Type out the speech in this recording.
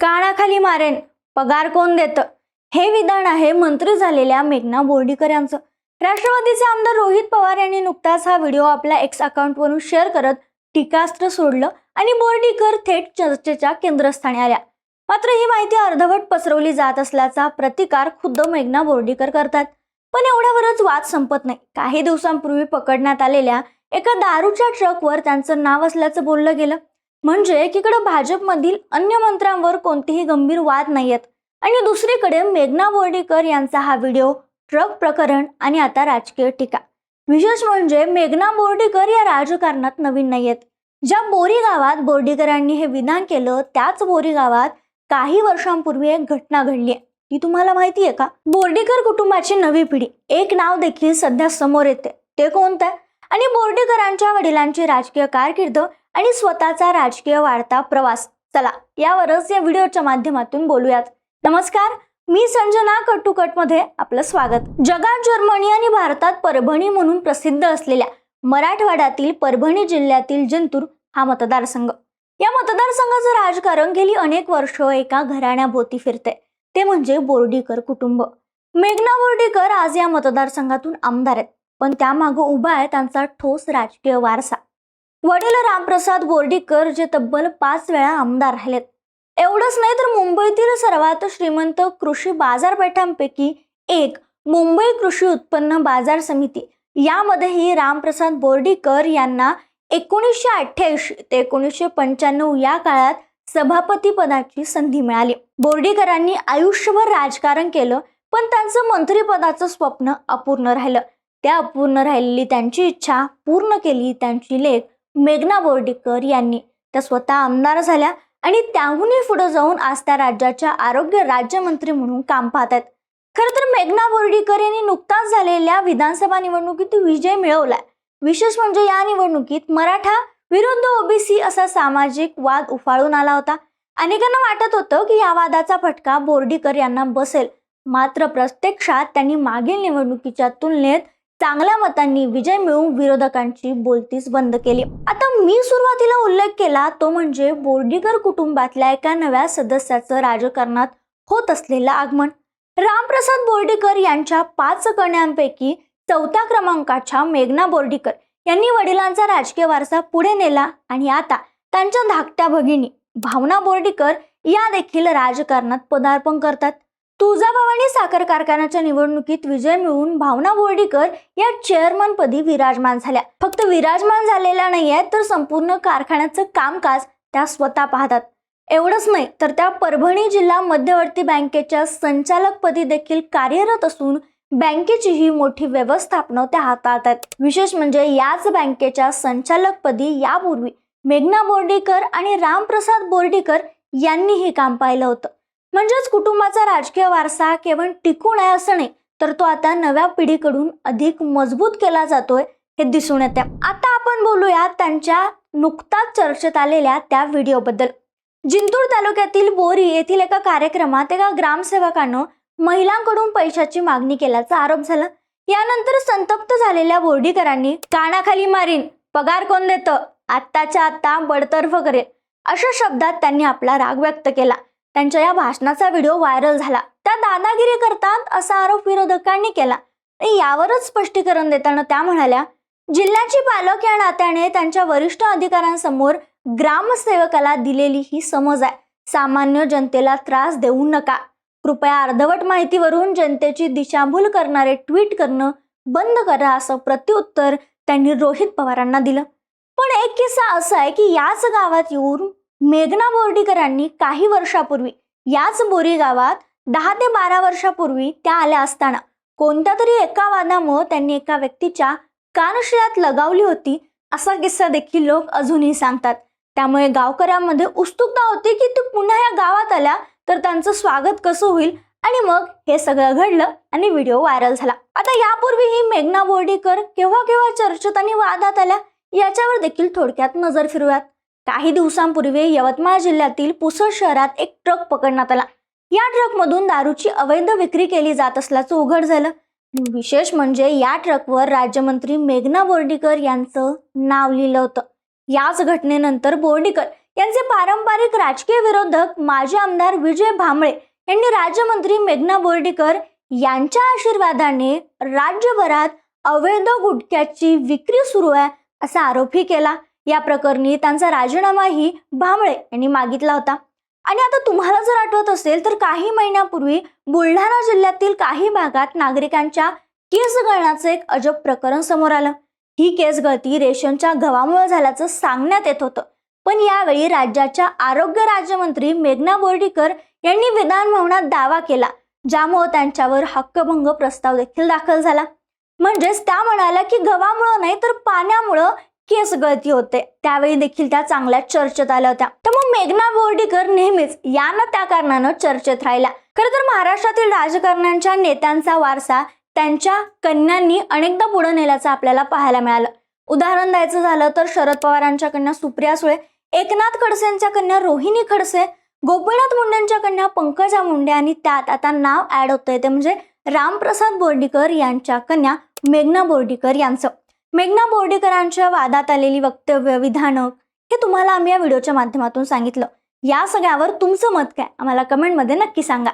कानाखाली मारेन. पगार कोण देतं? हे विधान आहे मंत्री झालेल्या मेघना बोर्डीकर यांचं राष्ट्रवादीचे आमदार रोहित पवार यांनी नुकताच हा व्हिडिओ आपल्या एक्स अकाउंटवरून शेअर करत टीकास्त्र सोडलं आणि बोर्डीकर थेट चर्चेच्या केंद्रस्थानी आल्या. मात्र ही माहिती अर्धवट पसरवली जात असल्याचा प्रतिकार खुद्द मेघना बोर्डीकर करतात. पण एवढ्यावरच वाद संपत नाही. काही दिवसांपूर्वी पकडण्यात आलेल्या एका दारूच्या ट्रकवर त्यांचं नाव असल्याचं बोललं गेलं. म्हणजे एकीकडे भाजपमधील अन्य मंत्र्यांवर कोणतेही गंभीर वाद नाहीयेत. आणि दुसरीकडे मेघना बोर्डीकर यांचा हा व्हिडिओ ट्रक प्रकरण आणि आता राजकीय टीका. विशेष म्हणजे मेघना बोर्डीकर या राजकारणात नवीन नाहीयेत. ज्या बोरी गावात बोर्डीकरांनी हे विधान केलं त्याच बोरी गावात काही वर्षांपूर्वी एक घटना घडली आहे. ती तुम्हाला माहिती आहे का? बोर्डीकर कुटुंबाची नवी पिढी. एक नाव देखील सध्या समोर येते. ते कोणतं आहे? आणि बोर्डीकरांच्या वडिलांची राजकीय कारकीर्द आणि स्वतःचा राजकीय वाढता प्रवास. चला यावरच या व्हिडिओच्या माध्यमातून बोलूयात. नमस्कार मी संजना कट्टुकटमध्ये आपलं स्वागत. जगात जर्मनी आणि भारतात परभणी म्हणून प्रसिद्ध असलेल्या मराठवाड्यातील परभणी जिल्ह्यातील जंतूर हा मतदारसंघ. या मतदारसंघाचं राजकारण गेली अनेक वर्ष एका घराण्याभोवती फिरते ते म्हणजे बोर्डीकर कुटुंब. मेघना बोर्डीकर आज या मतदारसंघातून आमदार आहेत. पण त्यामागं उभा आहे त्यांचा ठोस राजकीय वारसा. वडील रामप्रसाद बोर्डीकर जे तब्बल पाच वेळा आमदार राहिलेत. एवढंच नाही तर मुंबईतील सर्वात श्रीमंत कृषी बाजारपेठांपैकी एक मुंबई कृषी उत्पन्न बाजार समिती. यामध्येही रामप्रसाद बोर्डीकर यांना एकोणीसशे अठ्ठ्याऐंशी ते एकोणीसशे पंच्याण्णव या काळात सभापतीपदाची संधी मिळाली. बोर्डीकरांनी आयुष्यभर राजकारण केलं पण त्यांचं मंत्रिपदाचं स्वप्न अपूर्ण राहिलं. त्या अपूर्ण राहिलेली त्यांची इच्छा पूर्ण केली त्यांची लेख मेघना बोर्डीकर यांनी. त्या स्वतः आमदार झाल्या आणि त्याहूनही पुढे जाऊन आज त्या राज्याच्या आरोग्य राज्यमंत्री म्हणून काम पाहत आहेत खरं तर मेघना बोर्डीकर यांनी नुकताच झालेल्या विधानसभा निवडणुकीत विजय मिळवलाय. विशेष म्हणजे या निवडणुकीत मराठा विरुद्ध ओबीसी असा सामाजिक वाद उफाळून आला होता. अनेकांना वाटत होतं की या वादाचा फटका बोर्डीकर यांना बसेल. मात्र प्रत्यक्षात त्यांनी मागील निवडणुकीच्या तुलनेत चांगल्या मतांनी विजय मिळवून विरोधकांची बोलतीच बंद केली. आता मी सुरुवातीला उल्लेख केला तो म्हणजे बोर्डीकर कुटुंबातल्या एका नव्या सदस्याचं राजकारणात होत असलेलं आगमन. रामप्रसाद बोर्डीकर यांच्या पाच कन्यांपैकी चौथ्या क्रमांकाच्या मेघना बोर्डीकर यांनी वडिलांचा राजकीय वारसा पुढे नेला आणि आता त्यांच्या धाकट्या भगिनी भावना बोर्डीकर या देखील राजकारणात पदार्पण करतात. तुळजाभवानी साखर कारखान्याच्या निवडणुकीत विजय मिळवून भावना बोर्डीकर या चेअरमन पदी विराजमान झाल्या. फक्त विराजमान झालेल्या नाही आहेत तर संपूर्ण कारखान्याचं कामकाज त्या स्वतः पाहतात. एवढंच नाही तर त्या परभणी जिल्हा मध्यवर्ती बँकेच्या संचालकपदी देखील कार्यरत असून बँकेची ही मोठी व्यवस्थापनं त्या हाताळतात विशेष म्हणजे याच बँकेच्या संचालकपदी यापूर्वी मेघना बोर्डीकर आणि रामप्रसाद बोर्डीकर यांनी हे काम पाहिलं होतं. म्हणजेच कुटुंबाचा राजकीय वारसा केवळ टिकून आहे असं नाही तर तो आता नव्या पिढीकडून अधिक मजबूत केला जातोय हे दिसून येते. आता आपण बोलूया त्यांच्या नुकताच चर्चेत आलेल्या त्या व्हिडिओबद्दल. जिंतूर तालुक्यातील बोरी येथील एका कार्यक्रमात एका ग्रामसेवकानं महिलांकडून पैशाची मागणी केल्याचा आरोप झाला. यानंतर संतप्त झालेल्या बोर्डीकरांनी कानाखाली मारीन पगार कोण देतं आत्ताच्या आत्ता बडतर्फ करेल अशा शब्दात त्यांनी आपला राग व्यक्त केला. त्यांच्या या भाषणाचा व्हिडिओ व्हायरल झाला. त्या दादागिरी करतात असा आरोप विरोधकांनी केला. यावरच स्पष्टीकरण देताना त्या म्हणाल्या जिल्ह्याची पालक या नात्याने त्यांच्या वरिष्ठ अधिकाऱ्यांसमोर ग्रामसेवकाला दिलेली ही समज आहे. सामान्य जनतेला त्रास देऊ नका. कृपया अर्धवट माहितीवरून जनतेची दिशाभूल करणारे ट्विट करणं बंद करा असं प्रत्युत्तर त्यांनी रोहित पवारांना दिलं. पण एक किस्सा असा आहे की याच गावात येऊन मेघना बोर्डीकरांनी काही वर्षापूर्वी याच बोरी गावात दहा ते बारा वर्षापूर्वी त्या आल्या असताना. कोणत्या तरी एका वादामुळे त्यांनी एका व्यक्तीच्या कानशिरात लगावली होती असा किस्सा देखील लोक अजूनही सांगतात. त्यामुळे गावकऱ्यांमध्ये उत्सुकता होती की तू पुन्हा या गावात आल्या तर त्यांचं स्वागत कसं होईल? आणि मग हे सगळं घडलं आणि व्हिडिओ व्हायरल झाला. आता यापूर्वी ही मेघना बोर्डीकर केव्हा केव्हा चर्चेत आणि वादात आल्या याच्यावर देखील थोडक्यात नजर फिरूयात काही दिवसांपूर्वी यवतमाळ जिल्ह्यातील पुसद शहरात एक ट्रक पकडण्यात आला. या ट्रकमधून दारूची अवैध विक्री केली जात असल्याचं उघड झालं. विशेष म्हणजे या ट्रकवर राज्यमंत्री मेघना बोर्डीकर यांचं नाव लिहिलं होतं. याच घटनेनंतर बोर्डीकर यांचे पारंपरिक राजकीय विरोधक माजी आमदार विजय भांबळे यांनी राज्यमंत्री मेघना बोर्डीकर यांच्या आशीर्वादाने राज्यभरात अवैध गुटख्याची विक्री सुरू आहे असा आरोपही केला. या प्रकरणी त्यांचा राजीनामाही भांबळे यांनी मागितला होता. आणि आता तुम्हाला जर आठवत असेल तर काही महिन्यापूर्वी बुलढाणा जिल्ह्यातील काही भागात नागरिकांच्या केस गळण्याचं एक अजब प्रकरण समोर आलं. ही केस गळती रेशनच्या गव्हामुळे झाल्याचं सांगण्यात येत होतं. पण यावेळी राज्याच्या आरोग्य राज्यमंत्री मेघना बोर्डीकर यांनी विधान भवनात दावा केला ज्यामुळे त्यांच्यावर हक्कभंग प्रस्ताव देखील दाखल झाला. म्हणजेच त्या म्हणाल्या की गव्हामुळं नाही तर पाण्यामुळं केस गळती होते. त्यावेळी देखील त्या चांगल्या चर्चेत आल्या होत्या. तर मग मेघना बोर्डीकर नेहमीच या ना त्या कारणानं चर्चेत राहिल्या. खरं तर महाराष्ट्रातील राजकारण्यांच्या नेत्यांचा वारसा त्यांच्या कन्यांनी अनेकदा पुढे नेल्याचं आपल्याला पाहायला मिळालं. उदाहरण द्यायचं झालं तर शरद पवारांच्या कन्या सुप्रिया सुळे एकनाथ खडसेंच्या कन्या रोहिणी खडसे गोपीनाथ मुंडेंच्या कन्या पंकजा मुंडे आणि त्यात आता नाव ऍड होतंय ते म्हणजे रामप्रसाद बोर्डीकर यांच्या कन्या मेघना बोर्डीकर यांचं. मेघना बोर्डीकरांच्या वादात आलेली वक्तव्य विधानं हे तुम्हाला आम्ही या व्हिडिओच्या माध्यमातून सांगितलं. या सगळ्यावर तुमचं मत काय? आम्हाला कमेंटमध्ये नक्की सांगा.